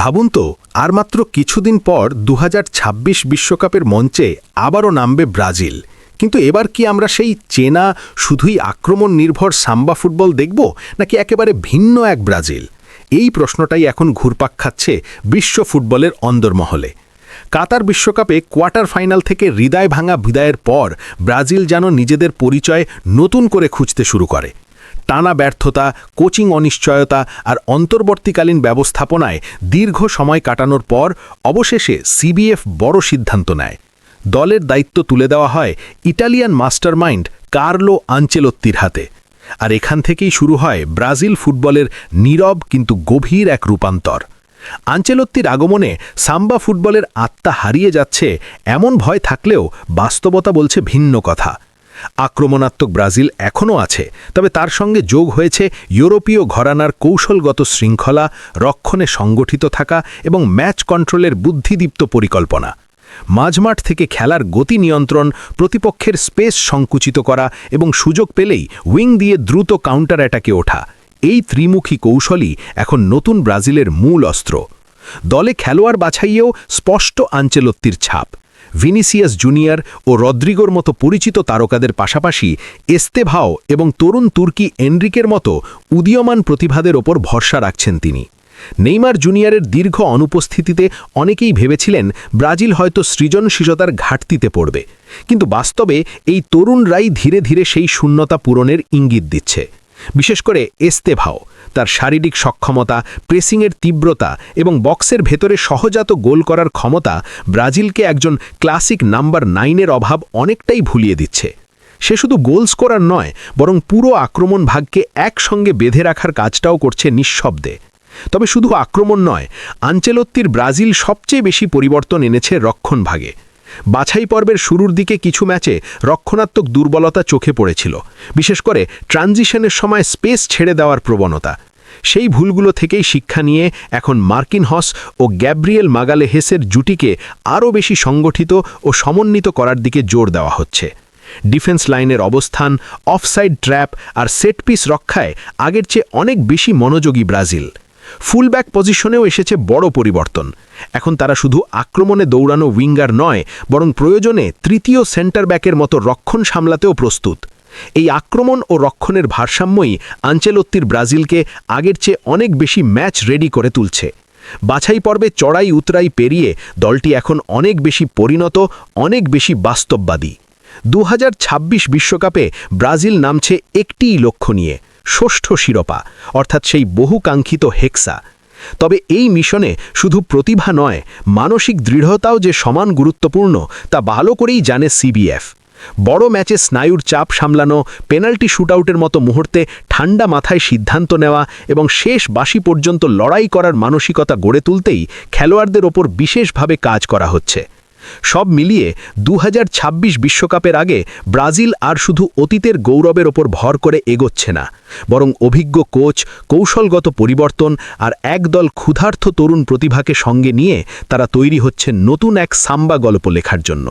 ভাবুন তো, আর মাত্র কিছুদিন পর দু বিশ্বকাপের মঞ্চে আবারও নামবে ব্রাজিল। কিন্তু এবার কি আমরা সেই চেনা, শুধুই আক্রমণ নির্ভর সাম্বা ফুটবল দেখব, নাকি একেবারে ভিন্ন এক ব্রাজিল? এই প্রশ্নটাই এখন ঘুরপাক খাচ্ছে বিশ্ব ফুটবলের অন্দরমহলে। কাতার বিশ্বকাপে কোয়ার্টার ফাইনাল থেকে হৃদয় ভাঙা বিদায়ের পর ব্রাজিল যেন নিজেদের পরিচয় নতুন করে খুঁজতে শুরু করে। টানা ব্যর্থতা, কোচিং অনিশ্চয়তা আর অন্তর্বর্তীকালীন ব্যবস্থাপনায় দীর্ঘ সময় কাটানোর পর অবশেষে সিবিএফ বড় সিদ্ধান্ত নেয়। দলের দায়িত্ব তুলে দেওয়া হয় ইটালিয়ান মাস্টারমাইন্ড কার্লো আঞ্চেলত্তির হাতে। আর এখান থেকেই শুরু হয় ব্রাজিল ফুটবলের নীরব কিন্তু গভীর এক রূপান্তর। আঞ্চেলত্তির আগমনে সাম্বা ফুটবলের আত্মা হারিয়ে যাচ্ছে এমন ভয় থাকলেও বাস্তবতা বলছে ভিন্ন কথা। আক্রমণাত্মক ব্রাজিল এখনও আছে, তবে তার সঙ্গে যোগ হয়েছে ইউরোপীয় ঘরানার কৌশলগত শৃঙ্খলা, রক্ষণে সংগঠিত থাকা এবং ম্যাচ কন্ট্রোলের বুদ্ধিদীপ্ত পরিকল্পনা। মাঝমাঠ থেকে খেলার গতি নিয়ন্ত্রণ, প্রতিপক্ষের স্পেস সংকুচিত করা এবং সুযোগ পেলেই উইং দিয়ে দ্রুত কাউন্টার অ্যাটাকে ওঠা। এই ত্রিমুখী কৌশলই এখন নতুন ব্রাজিলের মূল অস্ত্র। দলে খেলোয়াড় বাছাইয়েও স্পষ্ট আঞ্চেলত্তির ছাপ। ভিনিসিয়াস জুনিয়র ও রদ্রিগোর মতো পরিচিত তারকাদের পাশাপাশি এস্তেভাও এবং তরুণ তুর্কি এনরিকের মতো উদীয়মান প্রতিভাদের ওপর ভরসা রাখছেন তিনি। নেইমার জুনিয়রের দীর্ঘ অনুপস্থিতিতে অনেকেই ভেবেছিলেন ব্রাজিল হয়তো সৃজনশীলতার ঘাটতিতে পড়বে। কিন্তু বাস্তবে এই তরুণরাই ধীরে ধীরে সেই শূন্যতা পূরণের ইঙ্গিত দিচ্ছে। বিশেষ করে এস্তেভাও তার শারীরিক সক্ষমতা, প্রেসিংয়ের তীব্রতা এবং বক্সের ভেতরে সহজাত গোল করার ক্ষমতা ব্রাজিলকে একজন ক্লাসিক নাম্বার নাইনের অভাব অনেকটাই ভুলিয়ে দিচ্ছে। সে শুধু গোল স্কোরার নয়, বরং পুরো আক্রমণ ভাগকে একসঙ্গে বেঁধে রাখার কাজটাও করছে নিঃশব্দে। তবে শুধু আক্রমণ নয়, আঞ্চেলত্তির ব্রাজিল সবচেয়ে বেশি পরিবর্তন এনেছে রক্ষণ ভাগে বাছাই পর্বের শুরুর দিকে কিছু ম্যাচে রক্ষণাত্মক দুর্বলতা চোখে পড়েছিল, বিশেষ করে ট্রানজিশনের সময় স্পেস ছেড়ে দেওয়ার প্রবণতা। সেই ভুলগুলো থেকেই শিক্ষা নিয়ে এখন মার্কিন হস ও গ্যাব্রিয়েল মাগালে হেসের জুটিকে আরও বেশি সংগঠিত ও সমন্বিত করার দিকে জোর দেওয়া হচ্ছে। ডিফেন্স লাইনের অবস্থান, অফসাইড ট্র্যাপ আর সেটপিস রক্ষায় আগের চেয়ে অনেক বেশি মনোযোগী ব্রাজিল। ফুলব্যাক পজিশনেও এসেছে বড় পরিবর্তন। এখন তারা শুধু আক্রমণে দৌড়ানো উইঙ্গার নয়, বরং প্রয়োজনে তৃতীয় সেন্টার ব্যাকের মতো রক্ষণ সামলাতেও প্রস্তুত। এই আক্রমণ ও রক্ষণের ভারসাম্যই আঞ্চেলত্তির ব্রাজিলকে আগের চেয়ে অনেক বেশি ম্যাচ রেডি করে তুলছে। বাছাই পর্বে চড়াই উতরাই পেরিয়ে দলটি এখন অনেক বেশি পরিণত, অনেক বেশি বাস্তববাদী। দু বিশ্বকাপে ব্রাজিল নামছে একটিই লক্ষ্য নিয়ে। ষষ্ঠ শিরোপা, অর্থাৎ সেই বহুকাঙ্ক্ষিত হেক্সা। তবে এই মিশনে শুধু প্রতিভা নয়, মানসিক দৃঢ়তাও যে সমান গুরুত্বপূর্ণ, তা ভালো করেই জানে সিবিএফ। বড় ম্যাচে স্নায়ুর চাপ সামলানো, পেনাল্টি শুটআউটের মতো মুহূর্তে ঠান্ডা মাথায় সিদ্ধান্ত নেওয়া এবং শেষ বাসি পর্যন্ত লড়াই করার মানসিকতা গড়ে তুলতেই খেলোয়াড়দের ওপর বিশেষভাবে কাজ করা হচ্ছে। সব মিলিয়ে দু বিশ্বকাপের আগে ব্রাজিল আর শুধু অতীতের গৌরবের ওপর ভর করে এগোচ্ছে না, বরং অভিজ্ঞ কোচ, কৌশলগত পরিবর্তন আর একদল ক্ষুধার্থ তরুণ প্রতিভাকে সঙ্গে নিয়ে তারা তৈরি হচ্ছে নতুন এক সাম্বা গল্প লেখার জন্য।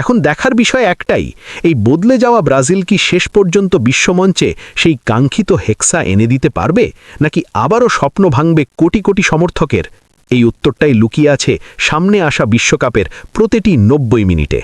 এখন দেখার বিষয় একটাই, এই বদলে যাওয়া ব্রাজিল কি শেষ পর্যন্ত বিশ্বমঞ্চে সেই কাঙ্ক্ষিত হেক্সা এনে দিতে পারবে, নাকি আবারও স্বপ্ন ভাঙবে কোটি কোটি সমর্থকের? এই উত্তরটাই লুকিয়ে আছে সামনে আসা বিশ্বকাপের প্রতিটি নব্বই মিনিটে।